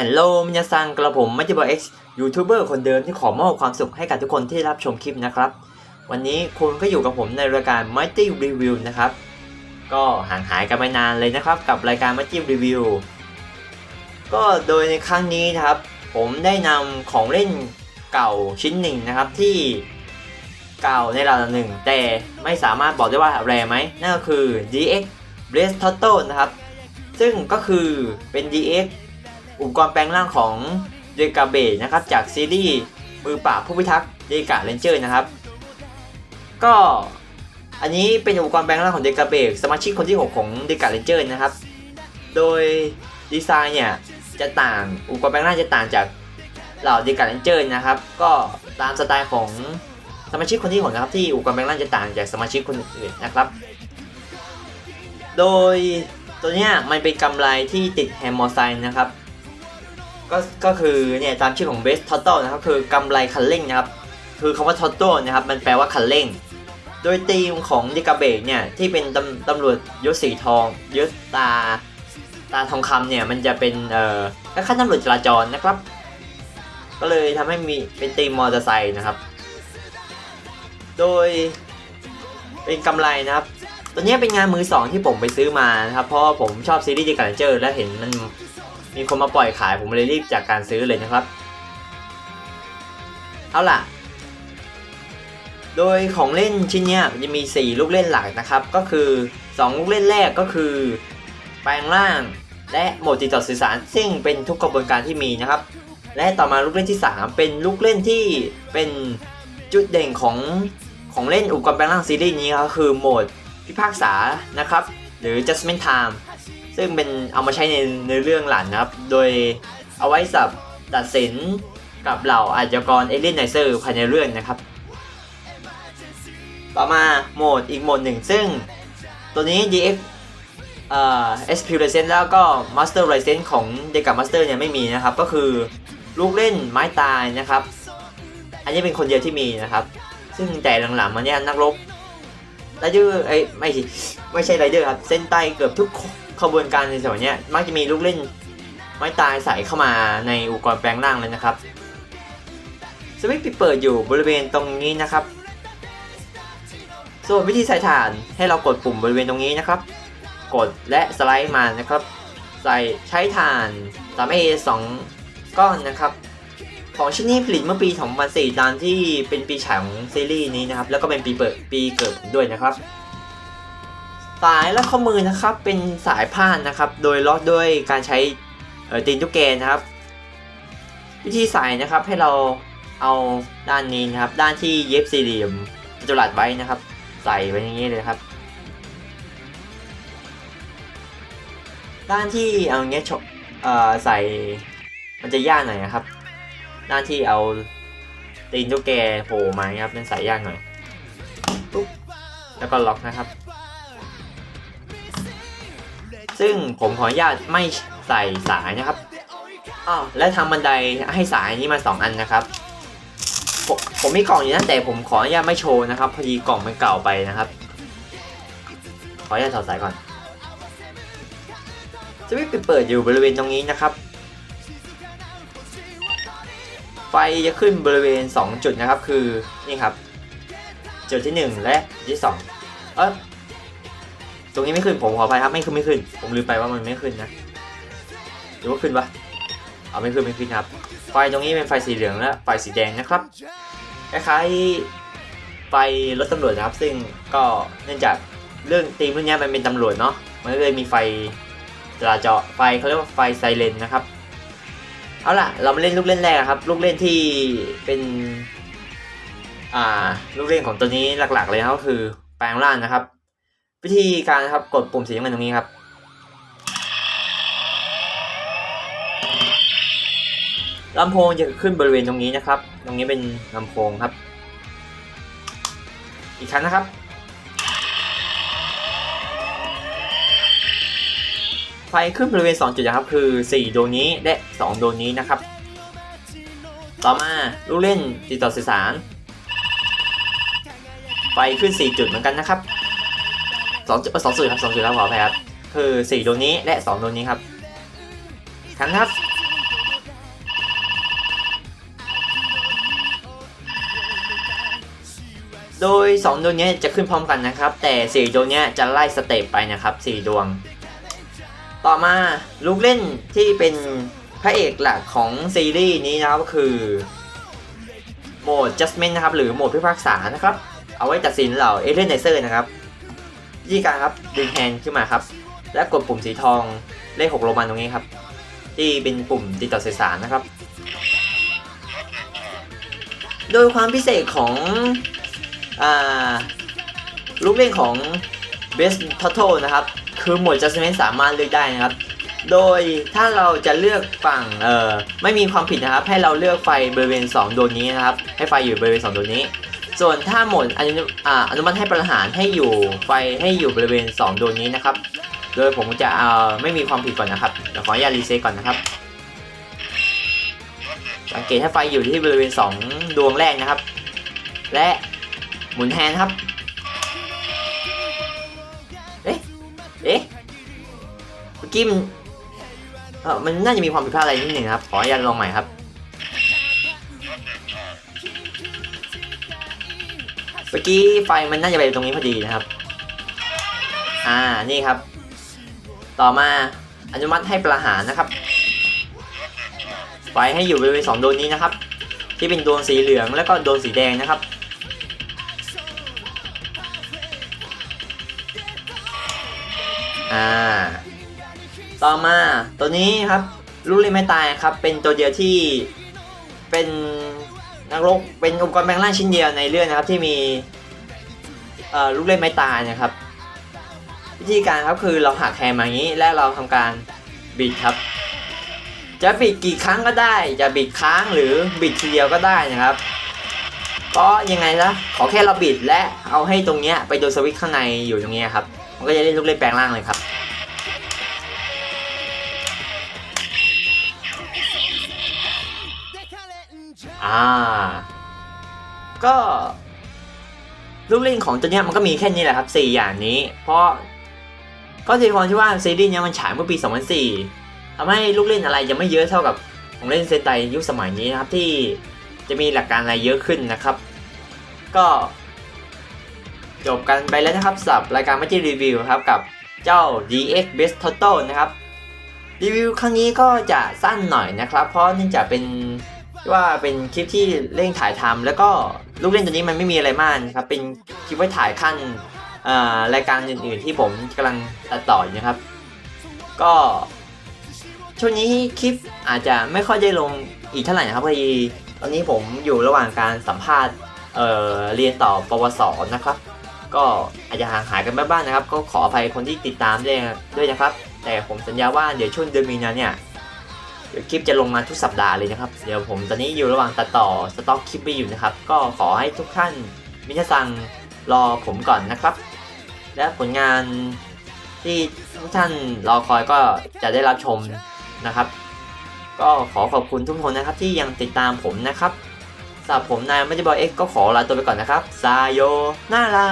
ฮัลโหลมินาซังกระผมมัจจิบอเอ็กซ์ยูทูบเบอร์คนเดิมที่ขอมอบความสุขให้กับทุกคนที่รับชมคลิปนะครับ วันนี้คุณก็อยู่กับผมในรายการ Mighty Review นะครับ ก็ห่างหายกันไปนานเลยนะครับกับรายการ Mighty Review ก็โดยในครั้งนี้นะครับ ผมได้นำของเล่นเก่าชิ้นหนึ่งนะครับที่เก่าในระดับหนึ่ง แต่ไม่สามารถบอกได้ว่าแรไหมนั่นก็คือ DX Blaze Turtle นะครับ ซึ่งก็คือเป็น DX อุปกรณ์แปลงร่างของเดกาเบนะครับจากซีรีส์มือปราบผู้พิทักษ์เดกาเลนเจอร์นะครับ ก็อันนี้เป็นอุปกรณ์แปลงร่างของเดกาเบสมาชิกคนที่ 6 ของเดกาเลนเจอร์นะครับ โดยดีไซน์เนี่ยจะต่างอุปกรณ์แปลงร่างจะต่างจากเหล่าเดกาเลนเจอร์นะครับ ก็ตามสไตล์ของสมาชิกคนที่6นะครับที่อุปกรณ์แปลงร่างจะต่างจากสมาชิกคนอื่นนะครับ โดยตัวเนี้ยมันเป็นกำไรที่ติดแฮมมอไซน์นะครับ ก็ก็คือเนี่ยตามชื่อของเบสทอตโตนะครับคือกำไรคันเร่งนะครับ คือคำว่าทอตโตนะครับมันแปลว่าคันเร่ง โดยธีมของดิกาเบกเนี่ยที่เป็นตำตำรวจยศสีทองยศตาตาทองคำเนี่ยมันจะเป็นเอ่อคล้ายๆตำรวจจราจรนะครับ ก็เลยทำให้มีเป็นธีมมอเตอร์ไซค์นะครับ โดยเป็นกำไรนะครับตัวเนี้ยเป็นงานมือสองที่ผมไปซื้อมานะครับเพราะผมชอบซีรีส์ดิกาเจอร์และเห็นมัน มีคนมาปล่อยขายผมเลยรีบจากการซื้อเลยนะครับ เอาล่ะ โดยของเล่นชิ้นเนี้ยจะมี 4 ลูกเล่นหลักนะครับ ก็คือ 2 ลูกเล่นแรกก็คือ แปลงร่าง และโหมดติดต่อสื่อสาร ซึ่งเป็นทุกกระบวนการที่มีนะครับ และต่อมาลูกเล่นที่ 3 เป็นลูกเล่นที่เป็นจุดเด่นของของเล่นอุปกรณ์แปลงร่างซีรีส์นี้ก็คือโหมดพิพากษานะครับ หรือ judgment time ซึ่งเป็นเอามาใช้ในในเรื่องหลังนะครับ โดยเอาไว้สับตัดสินกับเหล่าอาชญากรเอเลียนไนเซอร์ภายในเรื่องนะครับ ต่อมาโหมดอีกโหมดหนึ่ง ซึ่งตัวนี้ DX เอ่อ SP License แล้วก็ Master License ของ d e c a Master เนี่ยไม่มีนะครับ ก็คือลูกเล่นไม้ตายนะครับ อันนี้เป็นคนเดียวที่มีนะครับ ซึ่งแต่หลังๆมาเนี่ยนักรบ ไรเดอร์ไอ้ไม่สิไม่ใช่ไรเดอร์ครับ เส้นใต้เกือบทุกขบวนการในสมัยนี้มักจะมีลูกเล่น ไม้ตายใส่เข้ามาในอุปกรณ์แปลงร่างเลยนะครับสวิตช์ปิดเปิดอยู่บริเวณตรงนี้นะครับ ส่วนวิธีใส่ถ่านให้เรากดปุ่มบริเวณตรงนี้นะครับ กดและสไลด์มานะครับ ใส่ใช้ถ่าน 3A 2 ก้อนนะครับ ของชิ้นนี้ผลิตเมื่อปี 2004ตามที่เป็นปีฉายของซีรีส์นี้นะครับ แล้วก็เป็นปีเปิดปีเกิดผมด้วยนะครับ สายและข้อมือนะครับเป็นสายพานนะครับ โดยล็อกด้วยการใช้ตีนตุ๊กแกนะครับ วิธีใส่นะครับให้เราเอาด้านนี้นะครับ ด้านที่เย็บสี่เหลี่ยมจัตุรัสไว้นะครับ ใส่ไว้อย่างนี้เลยครับ ด้านที่เอาอย่างเงี้ยชเอ่อใส่มันจะยากหน่อยนะครับ ด้านที่เอาตีนตุ๊กแกโผล่มาครับเป็นสายยากหน่อยปุ๊บแล้วก็ล็อกนะครับ ซึ่งผมขออนุญาตไม่ใส่สายนะครับอ้าวและทำบันไดให้สายนี้มาสองอันนะครับผมผมมีกล่องอยู่นะแต่ผมขออนุญาตไม่โชว์นะครับ พอดีกล่องมันเก่าไปนะครับ ขออนุญาตถอดสายก่อนสวิตช์ปิดเปิดอยู่บริเวณตรงนี้นะครับ จะขึ้นบริเวณ 2 จุดนะครับ คือนี่ครับ จุดที่ 1 และจุดที่ 2 เออตรงนี้ไม่ขึ้นผมขออภัยครับไม่ขึ้นไม่ขึ้น ผมลืมไปว่ามันไม่ขึ้นนะหรือว่าขึ้นวะเอาไม่ขึ้นไม่ขึ้นครับ ไฟตรงนี้เป็นไฟสีเหลืองและไฟสีแดงนะครับคล้ายๆไฟรถตำรวจนะครับ ซึ่งก็เนื่องจากเรื่องธีมเรื่องนี้มันเป็นตำรวจเนาะมันก็เลยมีไฟจราจรไฟเขาเรียกว่าไฟไซเรนนะครับ เอาล่ะ เรามาเล่นลูกเล่นแรกครับ ลูกเล่นที่เป็น อ่า ลูกเล่นของตัวนี้หลักๆเลยครับก็คือแปลงร่างนะครับ วิธีการนะครับกดปุ่มสีน้ำเงินตรงนี้ครับลำโพงจะขึ้นบริเวณตรงนี้นะครับ ตรงนี้เป็นลำโพงครับ อีกครั้งนะครับ ไฟขึ้นบริเวณ 2 จุดนะครับคือ 4 ดวงนี้และ 2 ดวงนี้นะครับ ต่อมาลูกเล่นติดต่อสื่อสาร ไฟขึ้น 4 จุดเหมือนกันนะครับ2จุดสองจุดครับ2จุดแล้วขออภัยครับคือ 4 ดวงนี้และ 2 ดวงนี้ครับทันครับโดย 2 ดวงนี้จะขึ้นพร้อมกันนะครับ แต่ 4 ดวงนี้จะไล่สเตปไปนะครับ 4 ดวง ต่อมาลูกเล่นที่เป็นพระเอกหลักของซีรีส์นี้นะครับก็คือโหมด Judgment นะครับ หรือโหมดพิพากษานะครับ เอาไว้ตัดสินเหล่าเอเลนไนเซอร์นะครับวิธีการครับดึงแฮนด์ขึ้นมาครับ และกดปุ่มสีทองเลขหกโรมันตรงนี้ครับ ที่เป็นปุ่มติดต่อสื่อสารนะครับ โดยความพิเศษของอลูกเล่นของ Best Total นะครับ คือโหมด Judgment สามารถเลือกได้นะครับ โดยถ้าเราจะเลือกฝั่งเอ่อไม่มีความผิดนะครับ ให้เราเลือกไฟบริเวณ2ดวงนี้นะครับ ให้ไฟอยู่บริเวณ2ดวงนี้ ส่วนถ้าโหมดอนุอ่าอนุมัติให้ประหารให้อยู่ไฟให้อยู่บริเวณ2ดวงนี้นะครับ โดยผมจะเอาไม่มีความผิดก่อนนะครับเดี๋ยวขออนุญาตรีเซ็ตก่อนนะครับสังเกตให้ไฟอยู่ที่บริเวณ 2 ดวงแรกนะครับ และหมุนแฮนครับ มันเออมันน่าจะมีความผิดพลาดอะไรนิดหนึ่งครับ ขออนุญาตลองใหม่ครับเมื่อกี้ไฟมันน่าจะไปตรงนี้พอดีนะครับ อ่านี่ครับ ต่อมาอนุมัติให้ประหารนะครับไฟให้อยู่บริเวณสองดวงนี้นะครับ ที่เป็นดวงสีเหลืองแล้วก็ดวงสีแดงนะครับอ่า ต่อมาตัวนี้ครับลูกเล่นไม่ตายครับ เป็นตัวเดียวที่เป็นนักรบเป็นอุปกรณ์แปลงร่างชิ้นเดียวในเรื่องนะครับที่มีลูกเล่นไม่ตายนะครับ วิธีการครับคือเราหักแฮมมาอย่างนี้และเราทำการบิดครับ จะบิดกี่ครั้งก็ได้ จะบิดค้างหรือบิดทีเดียวก็ได้นะครับเพราะยังไงนะขอแค่เราบิดและเอาให้ตรงเนี้ยไปโดนสวิตช์ข้างในอยู่ตรงเนี้ยครับมันก็จะเล่นลูกเล่นแปลงร่างเลยครับ อ่า ก็ ลูกเล่นของตัวเนี้ยมันก็มีแค่นี้แหละครับ4อย่างนี้ เพราะก็ทีความที่ว่าซีรีส์เนี้ยมันฉายเมื่อปี 2004ทำให้ลูกเล่นอะไรยังไม่เยอะเท่ากับของเล่นเซนไตยุคสมัยนี้นะครับที่จะมีหลักการอะไรเยอะขึ้นนะครับ ก็จบกันไปแล้วนะครับสำหรับรายการไม่ใช่รีวิวครับกับเจ้า DX Best Total นะครับ รีวิวครั้งนี้ก็จะสั้นหน่อยนะครับ เพราะเนื่องจากเป็น ว่าเป็นคลิปที่เร่งถ่ายทำแล้วก็ลูกเล่นตัวนี้มันไม่มีอะไรมากนะครับเป็นคลิปไว้ถ่ายขั้นรายการอื่น ๆ ที่ผมกำลังตัดต่ออยู่นะครับ ก็ช่วงนี้คลิปอาจจะไม่ค่อยได้ลงอีกเท่าไหร่นะครับพอดีตอนนี้ผมอยู่ระหว่างการสัมภาษณ์เเรียนต่อปวสนะครับ ก็อาจจะห่างหายกันบ้างนะครับ ก็ขออภัยคนที่ติดตามด้วยด้วยนะครับ แต่ผมสัญญาว่าเดี๋ยวช่วงเดือนมีนาเนี่ย เดี๋ยวคลิปจะลงมาทุกสัปดาห์เลยนะครับ เดี๋ยวผมตอนนี้อยู่ระหว่างตัดต่อสต็อกคลิปไปอยู่นะครับ ก็ขอให้ทุกท่านมินาซังรอผมก่อนนะครับ และผลงานที่ทุกท่านรอคอยก็จะได้รับชมนะครับ ก็ขอขอบคุณทุกคนนะครับที่ยังติดตามผมนะครับสำหรับผมนายมัจจบอยเอ็กก็ขอลาตัวไปก่อนนะครับซาโยนารา